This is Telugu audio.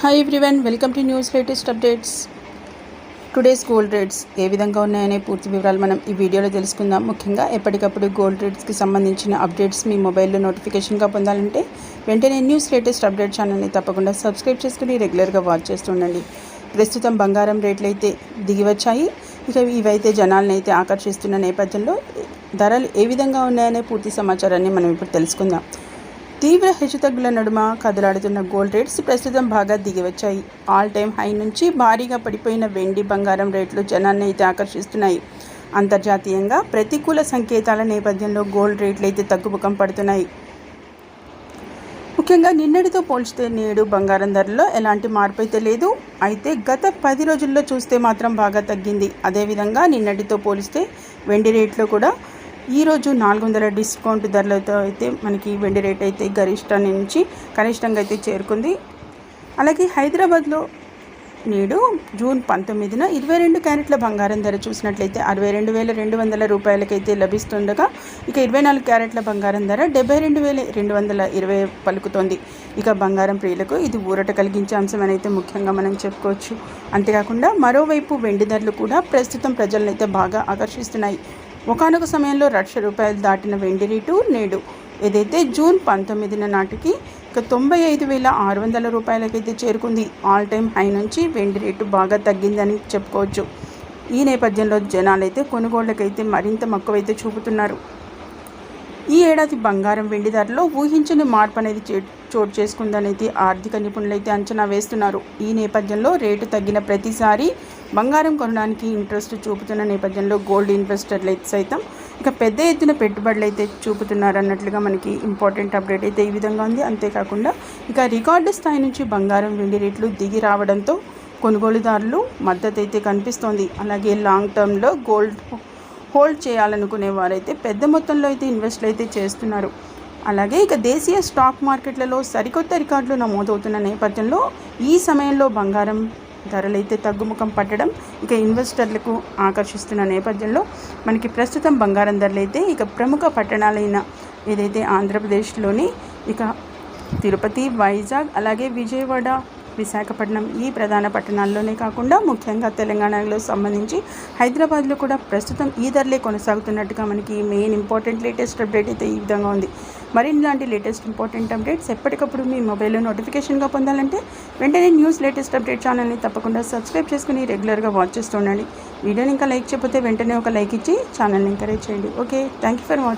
Hi everyone welcome to news latest updates today's gold rates ఏ విధంగా ఉన్నాయనే పూర్తి వివరాలు మనం ఈ వీడియోలో తెలుసుకుందాం. ముఖ్యంగా ఎప్పటికప్పుడు గోల్డ్ రేట్స్కి సంబంధించిన అప్డేట్స్ మీ మొబైల్లో నోటిఫికేషన్గా పొందాలంటే వెంటనే న్యూస్ లేటెస్ట్ అప్డేట్ ఛానల్ని తప్పకుండా సబ్స్క్రైబ్ చేసుకుని రెగ్యులర్గా వాచ్ చేస్తుండండి ప్రస్తుతం బంగారం రేట్లు అయితే దిగి వచ్చాయి ఇక ఇవైతే జనాలను అయితే ఆకర్షిస్తున్న నేపథ్యంలో ధరలు ఏ విధంగా ఉన్నాయనే పూర్తి సమాచారాన్ని మనం ఇప్పుడు తెలుసుకుందాం. తీవ్ర హెచ్చుతగ్గుల నడుమ కదలాడుతున్న గోల్డ్ రేట్స్ ప్రస్తుతం బాగా దిగివచ్చాయి. ఆల్ టైమ్ హై నుంచి భారీగా పడిపోయిన వెండి బంగారం రేట్లు జనాన్ని అయితే ఆకర్షిస్తున్నాయి. అంతర్జాతీయంగా ప్రతికూల సంకేతాల నేపథ్యంలో గోల్డ్ రేట్లు అయితే తగ్గుముఖం పడుతున్నాయి. ముఖ్యంగా నిన్నటితో పోల్చితే నేడు బంగారం ధరలో ఎలాంటి మార్పు అయితే లేదు. అయితే గత పది రోజుల్లో చూస్తే మాత్రం బాగా తగ్గింది. అదేవిధంగా నిన్నటితో పోలిస్తే వెండి రేట్లు కూడా ఈరోజు నాలుగు వందల డిస్కౌంట్ ధరలతో అయితే మనకి వెండి రేట్ అయితే గరిష్ట నుంచి కనిష్టంగా అయితే చేరుకుంది. అలాగే హైదరాబాద్లో నేడు జూన్ పంతొమ్మిదిన ఇరవై రెండు క్యారెట్ల బంగారం ధర చూసినట్లయితే అరవై రెండు వేల రెండు వందల రూపాయలకైతే లభిస్తుండగా ఇక ఇరవై నాలుగు క్యారెట్ల బంగారం ధర డెబ్బై రెండు వేల రెండు వందల ఇరవై పలుకుతోంది. ఇక బంగారం ప్రియులకు ఇది ఊరట కలిగించే అంశం అయితే ముఖ్యంగా మనం చెప్పుకోవచ్చు. అంతేకాకుండా మరోవైపు వెండి ధరలు కూడా ప్రస్తుతం ప్రజలను అయితే బాగా ఆకర్షిస్తున్నాయి. ఒకనొక సమయంలో లక్ష రూపాయలు దాటిన వెండి రేటు నేడు. ఏదైతే జూన్ పంతొమ్మిదిన నాటికి ఇక తొంభై ఐదు వేల ఆరు వందల రూపాయలకైతే చేరుకుంది. ఆల్ టైమ్ హై నుంచి వెండి రేటు బాగా తగ్గిందని చెప్పుకోవచ్చు. ఈ నేపథ్యంలో జనాలైతే కొనుగోళ్ళకైతే మరింత మక్కువైతే చూపుతున్నారు. ఈ ఏడాది బంగారం వెండి ధరలో ఊహించని మార్పు అనేది చోటు చేసుకుందనైతే ఆర్థిక నిపుణులైతే అంచనా వేస్తున్నారు. ఈ నేపథ్యంలో రేటు తగ్గిన ప్రతిసారి బంగారం కొనడానికి ఇంట్రెస్ట్ చూపుతున్న నేపథ్యంలో గోల్డ్ ఇన్వెస్టర్లు అయితే సైతం ఇక పెద్ద ఎత్తున పెట్టుబడులు అయితే చూపుతున్నారు అన్నట్లుగా మనకి ఇంపార్టెంట్ అప్డేట్ అయితే ఈ విధంగా ఉంది. అంతేకాకుండా ఇక రికార్డు స్థాయి నుంచి బంగారం వెండి రేట్లు దిగి రావడంతో కొనుగోలుదారులు మద్దతు అయితే కనిపిస్తోంది. అలాగే లాంగ్ టర్మ్లో గోల్డ్ హోల్డ్ చేయాలనుకునే వారైతే పెద్ద మొత్తంలో అయితే ఇన్వెస్ట్లు అయితే చేస్తున్నారు. అలాగే ఇక దేశీయ స్టాక్ మార్కెట్లలో సరికొత్త రికార్డులు నమోదవుతున్న నేపథ్యంలో ఈ సమయంలో బంగారం ధరలైతే తగ్గుముఖం పట్టడం ఇక ఇన్వెస్టర్లకు ఆకర్షిస్తున్న నేపథ్యంలో మనకి ప్రస్తుతం బంగారం ధరలు అయితే ఇక ప్రముఖ పట్టణాలైన ఏదైతే ఆంధ్రప్రదేశ్లోని ఇక తిరుపతి వైజాగ్ అలాగే విజయవాడ విశాఖపట్నం ఈ ప్రధాన పట్టణాల్లోనే కాకుండా ముఖ్యంగా తెలంగాణలో సంబంధించి హైదరాబాద్లో కూడా ప్రస్తుతం ఈ ధరలే కొనసాగుతున్నట్టుగా మనకి మెయిన్ ఇంపార్టెంట్ లేటెస్ట్ అప్డేట్ అయితే ఈ విధంగా ఉంది. మరి ఇలాంటి లేటెస్ట్ ఇంపార్టెంట్ అప్డేట్స్ ఎప్పటికప్పుడు మీ మొబైల్లో నోటిఫికేషన్గా పొందాలంటే వెంటనే న్యూస్ లేటెస్ట్ అప్డేట్ ఛానల్ని తప్పకుండా సబ్స్క్రైబ్ చేసుకుని రెగ్యులర్గా వాచ్ చేస్తుండండి వీడియోని ఇంకా లైక్ చేయకపోతే వెంటనే ఒక లైక్ ఇచ్చి ఛానల్ని ఎంకరేజ్ చేయండి. Okay thank you for watching